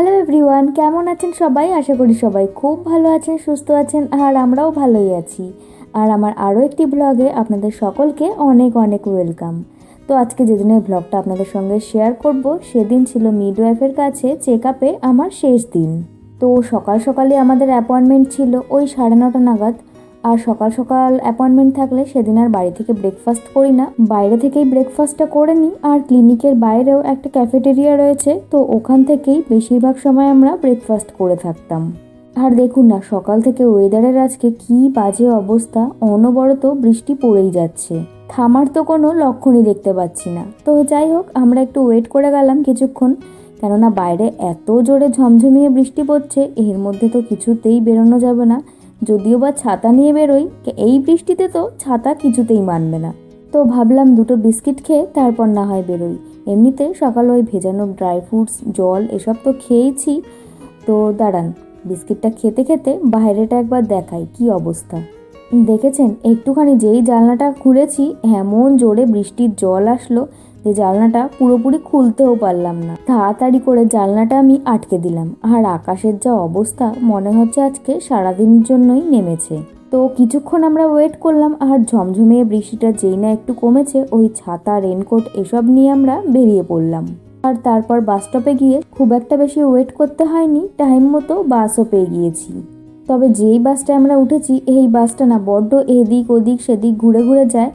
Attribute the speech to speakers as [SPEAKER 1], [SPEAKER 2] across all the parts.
[SPEAKER 1] Hello everyone কেমন আছেন সবাই? আশা করি সবাই খুব ভালো আছেন, সুস্থ আছেন, আর আমরাও ভালোই আছি। আর আমার আরও একটি ব্লগে আপনাদের সকলকে অনেক অনেক ওয়েলকাম তো আজকে যেদিনের ব্লগটা আপনাদের সঙ্গে শেয়ার করব, সেদিন ছিল মিডওয়াইফের কাছে চেক আপে আমার শেষ দিন। তো সকাল সকালে আমাদের অ্যাপয়েন্টমেন্ট ছিল, ওই সাড়ে নটা নাগাদ। আর সকাল সকাল অ্যাপয়েন্টমেন্ট থাকলে সেদিন আর বাড়ি থেকে ব্রেকফাস্ট করি না। বাইরে থেকেই ব্রেকফাস্টটা করে নিই। আর ক্লিনিকের বাইরেও একটা ক্যাফেটেরিয়া রয়েছে, তো ওখান থেকেই বেশিরভাগ সময় আমরা ব্রেকফাস্ট করে থাকতাম। আর দেখুন না, সকাল থেকে ওয়েদারের আজকে কি বাজে অবস্থা। অনবরত বৃষ্টি পড়েই যাচ্ছে। থামার তো কোনো লক্ষণই দেখতে পাচ্ছি না। তো যাই হোক, আমরা একটু ওয়েট করে গেলাম কিছুক্ষণ। কেননা বাইরে এত জোরে ঝমঝমিয়ে বৃষ্টি পড়ছে, এর মধ্যে তো কিছুতেই বেরোনো যাবে না। যদিও বা ছাতা নিয়ে বেরোই এই বৃষ্টিতে তো ছাতা কিছুতেই মানবে না। তো ভাবলাম দুটো বিস্কিট খেয়ে তারপর না হয় বেরোই। এমনিতে সকাল ওই ভেজানো ড্রাই ফ্রুটস, জল এসব তো খেয়েইছি তো দাঁড়ান, বিস্কিটটা খেতে খেতে বাইরেটা একবার দেখাই, কি অবস্থা? দেখেছেন, একটুখানি যেই জানলাটা খুলেছি, এমন জোরে বৃষ্টির জল আসলো যে জানলাটা পুরোপুরি খুলতেও পারলাম না। তাড়াতাড়ি করে জানলাটা আমি আটকে দিলাম। আর আকাশের যা অবস্থা মনে হচ্ছে আজকে সারাদিনের জন্যই নেমেছে। তো কিছুক্ষণ আমরা ওয়েট করলাম আর ঝমঝমিয়ে বৃষ্টিটা যেই না একটু কমেছে, ওই ছাতা রেনকোট এসব নিয়ে আমরা বেরিয়ে পড়লাম। আর তারপর বাস স্টপে গিয়ে খুব একটা বেশি ওয়েট করতে হয়নি টাইম মতো বাসও পেয়ে গিয়েছি। তবে যেই বাসটা আমরা উঠেছি, এই বাসটা না বড্ড এদিক ওদিক সেদিক ঘুরে ঘুরে যায়।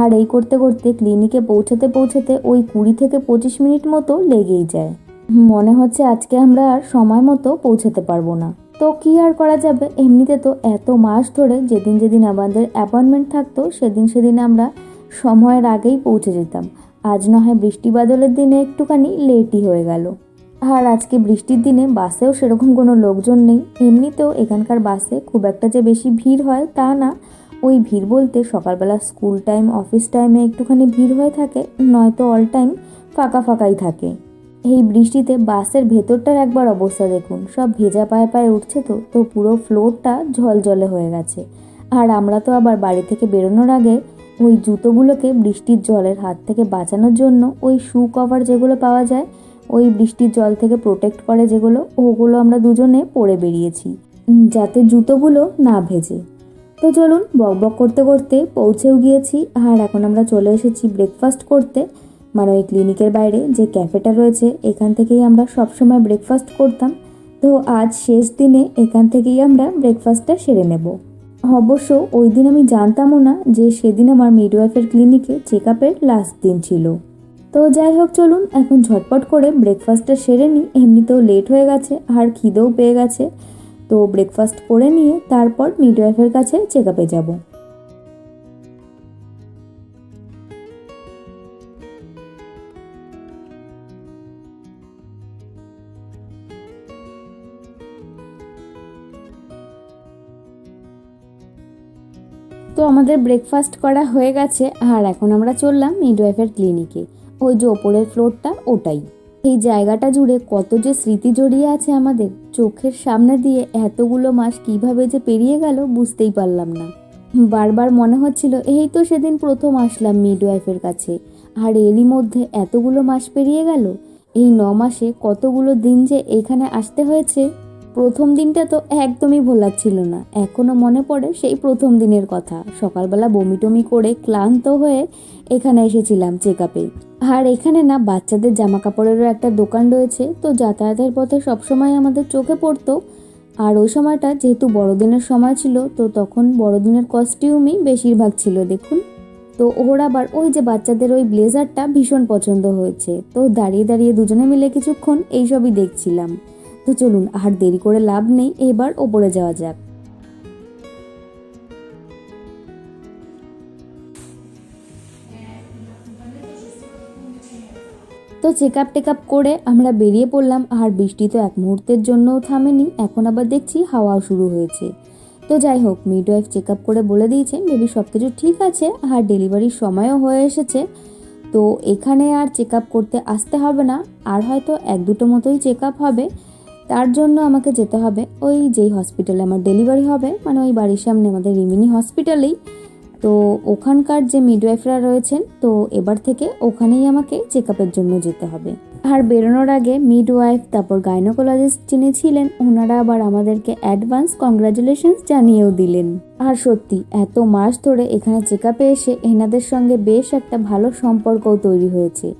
[SPEAKER 1] আর এই করতে করতে ক্লিনিকে পৌঁছাতে পৌঁছাতে ওই কুড়ি থেকে পঁচিশ মিনিট মতো লেগেই যায়। মনে হচ্ছে আজকে আমরা আর সময় মতো পৌঁছাতে পারব না। তো কি আর করা যাবে? এমনিতে তো এত মাস ধরে যেদিন যেদিন আমাদের অ্যাপয়েন্টমেন্ট থাকতো, সেদিন সেদিন আমরা সময়ের আগেই পৌঁছে যেতাম। আজ না হয় বৃষ্টি বাদলের দিনে একটুখানি লেটই হয়ে গেল। আর আজকে বৃষ্টির দিনে বাসেও সেরকম কোনো লোকজন নেই। এমনিতেও এখানকার বাসে খুব একটা যে বেশি ভিড় হয় তা না। ওই ভিড় বলতে সকালবেলা স্কুল টাইম, অফিস টাইমে একটুখানি ভিড় হয়ে থাকে, নয়তো অল টাইম ফাঁকা ফাঁকাই থাকে। এই বৃষ্টিতে বাসের ভেতরটার একবার অবস্থা দেখুন, সব ভেজা পায়ে পায়ে উঠছে তো তো পুরো ফ্লোরটা ঝলঝলে হয়ে গেছে। আর আমরা তো আবার বাড়ি থেকে বেরোনোর আগে ওই জুতোগুলোকে বৃষ্টির জলের হাত থেকে বাঁচানোর জন্য ওই শু কভার যেগুলো পাওয়া যায়, ওই বৃষ্টির জল থেকে প্রোটেক্ট করে যেগুলো, ওগুলো আমরা দুজনে পরে বেরিয়েছি। যাতে জুতোগুলো না ভেজে। তো চলুন বক বক করতে করতে পৌঁছেও গিয়েছি। আর এখন আমরা চলে এসেছি ব্রেকফাস্ট করতে। মানে ওই ক্লিনিকের বাইরে যে ক্যাফেটা রয়েছে, এখান থেকেই আমরা সবসময় ব্রেকফাস্ট করতাম। তো আজ শেষ দিনে এখান থেকেই আমরা ব্রেকফাস্টটা সেরে নেব। অবশ্য ওই দিন আমি জানতামও না যে সেদিন আমার মিডওয়াইফের ক্লিনিকে চেক আপের লাস্ট দিন ছিল। তো যাই হোক, চলুন এখন ঝটপট করে ব্রেকফাস্টটা সেরে নিই। এমনিতেও লেট হয়ে গেছে, আর খিদেও পেয়ে গেছে। তো ব্রেকফাস্ট করে নিয়ে তারপর মিডওয়াইফের কাছে চেক আপে যাব। তো আমাদের ব্রেকফাস্ট করা হয়ে গেছে, আর এখন আমরা চললাম মিডওয়াইফের ক্লিনিকে ওই যে ওপরের ফ্লোরটা ওটাই। এই জায়গাটা জুড়ে কত যে স্মৃতি জড়িয়ে আছে আমাদের। চোখের সামনে দিয়ে এতগুলো মাস কীভাবে যে পেরিয়ে গেল বুঝতেই পারলাম না। বারবার মনে হচ্ছিল, এই তো সেদিন প্রথম আসলাম মিড ওয়াইফের কাছে। আর এরই মধ্যে এতগুলো মাস পেরিয়ে গেল, এই ন মাসে কতগুলো দিন যে এখানে আসতে হয়েছে? প্রথম দিনটা তো একদমই ভোলার ছিল না। এখনও মনে পড়ে সেই প্রথম দিনের কথা। সকালবেলা বমি টমি করে ক্লান্ত হয়ে এখানে এসেছিলাম চেক আপে আর এখানে না, বাচ্চাদের জামা কাপড়েরও একটা দোকান রয়েছে, তো যাতায়াতের পথে সবসময় আমাদের চোখে পড়তো। আর ওই সময়টা যেহেতু বড়দিনের সময় ছিল, তো তখন বড়দিনের কস্টিউমই বেশিরভাগ ছিল, দেখুন। তো ওর আবার ওই যে বাচ্চাদের ওই ব্লেজারটা ভীষণ পছন্দ হয়েছে। তো দাঁড়িয়ে দাঁড়িয়ে দুজনে মিলে কিছুক্ষণ এইসবই দেখছিলাম। তো চলুন, আর দেরি করে লাভ নেই, এবার ওপরে যাওয়া যাক। তো চেক আপ টেক আপ করে আমরা বেরিয়ে পড়লাম, আর বৃষ্টি তো এক মুহূর্তের জন্যও থামেনি, এখন আবার দেখছি হাওয়াও শুরু হয়েছে। তো যাই হোক মিডওয়াইফ চেক আপ করে বলে দিয়েছে বেবি সব কিছু ঠিক আছে, আর ডেলিভারির সময়ও হয়ে এসেছে। তো এখানে আর চেক আপ করতে আসতে হবে না, আর হয়তো এক দুটো মতোই চেক আপ হবে। তার জন্য আমাকে যেতে হবে। ওই যেই হসপিটালে আমার ডেলিভারি হবে মানে ওই বাড়ির সামনে আমাদের রিমিনি হসপিটালেই তো ওখানকার যে মিডওয়াইফরা রয়েছেন, তো এবার থেকে ওখানেই আমাকে চেক জন্য যেতে হবে। আর বেরোনোর আগে মিডওয়াইফ তারপর গাইনোকোলজিস্ট যিনি ছিলেন, ওনারা আবার আমাদেরকে অ্যাডভান্স কংগ্রাচুলেশনস জানিয়েও দিলেন। আর সত্যি, এত মাস ধরে এখানে চেক আপে এসে এনাদের সঙ্গে বেশ একটা ভালো সম্পর্কও তৈরি হয়েছে।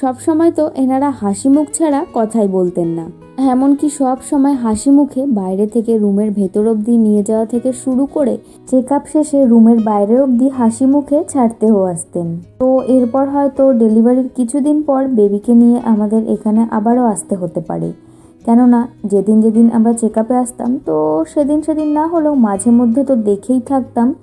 [SPEAKER 1] সব সময় তো এনারা হাসি মুখ ছাড়া কথাই বলতেন না। এমনকি সব সময় হাসি মুখে বাইরে থেকে রুমের ভেতর অবধি নিয়ে যাওয়া থেকে শুরু করে চেক আপ শেষে রুমের বাইরে অবধি হাসি মুখে ছাড়তেও আসতেন। তো এরপর হয়তো ডেলিভারির কিছুদিন পর বেবিকে নিয়ে আমাদের এখানে আবারও আসতে হতে পারে। কেননা যেদিন যেদিন আমরা চেক আপে আসতাম, তো সেদিন সেদিন না হলেও মাঝে মধ্যে তো দেখেই থাকতাম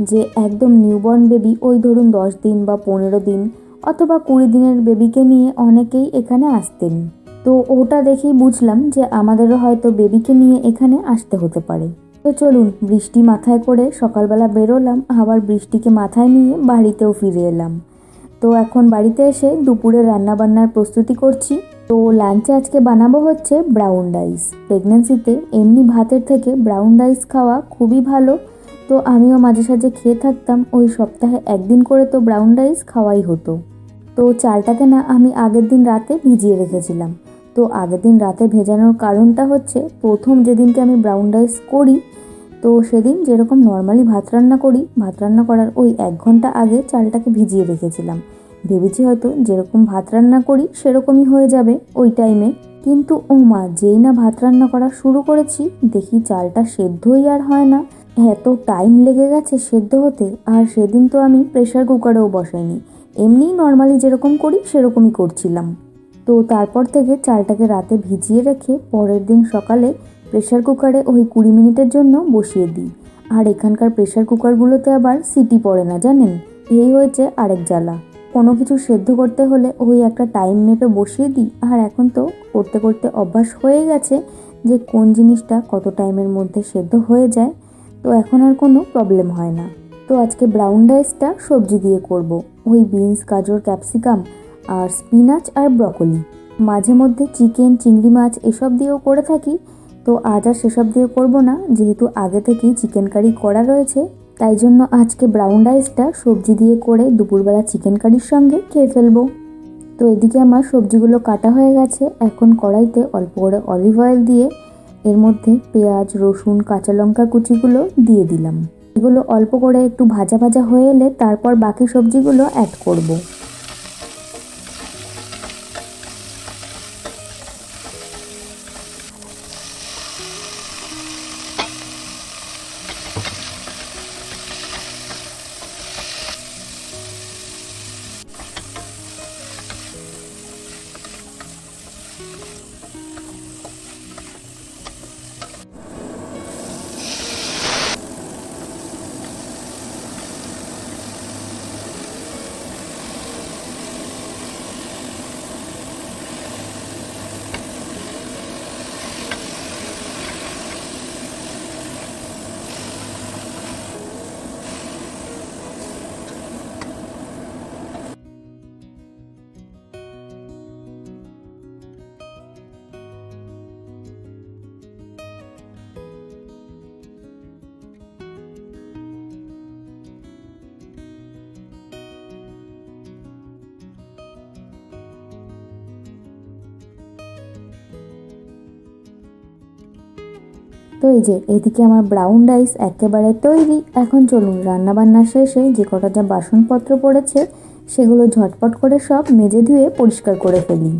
[SPEAKER 1] যে একদম নিউবর্ন বেবি ওই ধরুন দশ দিন বা পনেরো দিন অথবা কুড়ি দিনের বেবিকে নিয়ে অনেকেই এখানে আসতেন। তো ওটা দেখেই বুঝলাম যে আমাদেরও হয়তো বেবিকে নিয়ে এখানে আসতে হতে পারে। তো চলুন, বৃষ্টি মাথায় করে সকালবেলা বেরোলাম, আবার বৃষ্টিকে মাথায় নিয়ে বাড়িতেও ফিরে এলাম। তো এখন বাড়িতে এসে দুপুরে রান্নাবান্নার প্রস্তুতি করছি। তো লাঞ্চে আজকে বানাবো হচ্ছে ব্রাউন রাইস। প্রেগনেন্সিতে এমনি ভাতের থেকে ব্রাউন রাইস খাওয়া খুবই ভালো। তো আমিও মাঝে সাঝে খেয়ে থাকতাম, ওই সপ্তাহে একদিন করে তো ব্রাউন রাইস খাওয়াই হতো। তো চালটাকে না আমি আগের দিন রাতে ভিজিয়ে রেখেছিলাম। তো আগের দিন রাতে ভেজানোর কারণটা হচ্ছে প্রথম যেদিনকে আমি ব্রাউন রাইস করি, তো সেদিন যেরকম নর্মালি ভাত রান্না করি, ভাত রান্না করার ওই এক ঘণ্টা আগে চালটাকে ভিজিয়ে রেখেছিলাম। ভেবেছি হয়তো যেরকম ভাত রান্না করি সেরকমই হয়ে যাবে ওই টাইমে কিন্তু ও মা, যেই না ভাত রান্না করা শুরু করেছি, দেখি চালটা সেদ্ধই আর হয় না। এত টাইম লেগে গেছে সেদ্ধ হতে, আর সেদিন তো আমি প্রেশার কুকারেও বসাইনি। এমনিই নর্মালি যেরকম করি সেরকমই করছিলাম। তো তারপর থেকে চালটাকে রাতে ভিজিয়ে রেখে পরের দিন সকালে প্রেশার কুকারে ওই কুড়ি মিনিটের জন্য বসিয়ে দিই। আর এখানকার প্রেশার কুকারগুলোতে আবার সিটি পড়ে না, জানেন? এই হয়েছে আরেক জ্বালা। কোনো কিছু সেদ্ধ করতে হলে ওই একটা টাইম মেপে বসিয়ে দিই, আর এখন তো করতে করতে অভ্যাস হয়ে গেছে যে কোন জিনিসটা কত টাইমের মধ্যে সেদ্ধ হয়ে যায়, তো এখন আর কোনো প্রবলেম হয় না। তো আজকে ব্রাউন রাইসটা সবজি দিয়ে করব। ওই বিনস, গাজর, ক্যাপসিকাম আর স্পিনাচ আর ব্রকলি। মাঝে মধ্যে চিকেন, চিংড়ি মাছ এসব দিয়েও করে থাকি। তো আজ আর সেসব দিয়ে করব না, যেহেতু আগে থেকেই চিকেন কারি করা রয়েছে। তাই জন্য আজকে ব্রাউন রাইসটা সবজি দিয়ে করে দুপুরবেলা চিকেন কারির সঙ্গে খেয়ে ফেলব। তো এদিকে আমার সবজিগুলো কাটা হয়ে গেছে। এখন কড়াইতে অল্প করে অলিভ অয়েল দিয়ে এর মধ্যে পেঁয়াজ, রসুন, কাঁচা লঙ্কা কুচিগুলো দিয়ে দিলাম। এগুলো অল্প করে একটু ভাজা ভাজা হয়ে এলে তারপর বাকি সবজিগুলো অ্যাড করব। তো এই যে এদিকে আমার ব্রাউন রাইস একেবারে তৈরি। এখন চলুন, রান্নাবান্না শেষে যে কটা যা বাসনপত্র পড়েছে, সেগুলো ঝটপট করে সব মেজে ধুয়ে পরিষ্কার করে ফেলি।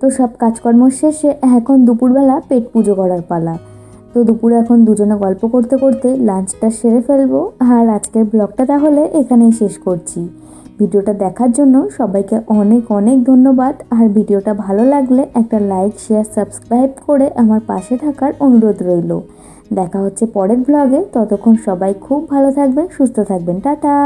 [SPEAKER 1] তো সব কাজকর্ম শেষে এখন দুপুরবেলা পেট পুজো করার পালা। তো দুপুরে এখন দুজনে গল্প করতে করতে লাঞ্চটা সেরে ফেলব। আর আজকের ব্লগটা তাহলে এখানেই শেষ করছি। ভিডিওটা দেখার জন্য সবাইকে অনেক অনেক ধন্যবাদ। আর ভিডিওটা ভালো লাগলে একটা লাইক, শেয়ার, সাবস্ক্রাইব করে আমার পাশে থাকার অনুরোধ রইল। দেখা হচ্ছে পরের ব্লগে। ততক্ষণ সবাই খুব ভালো থাকবেন, সুস্থ থাকবেন। টাটা!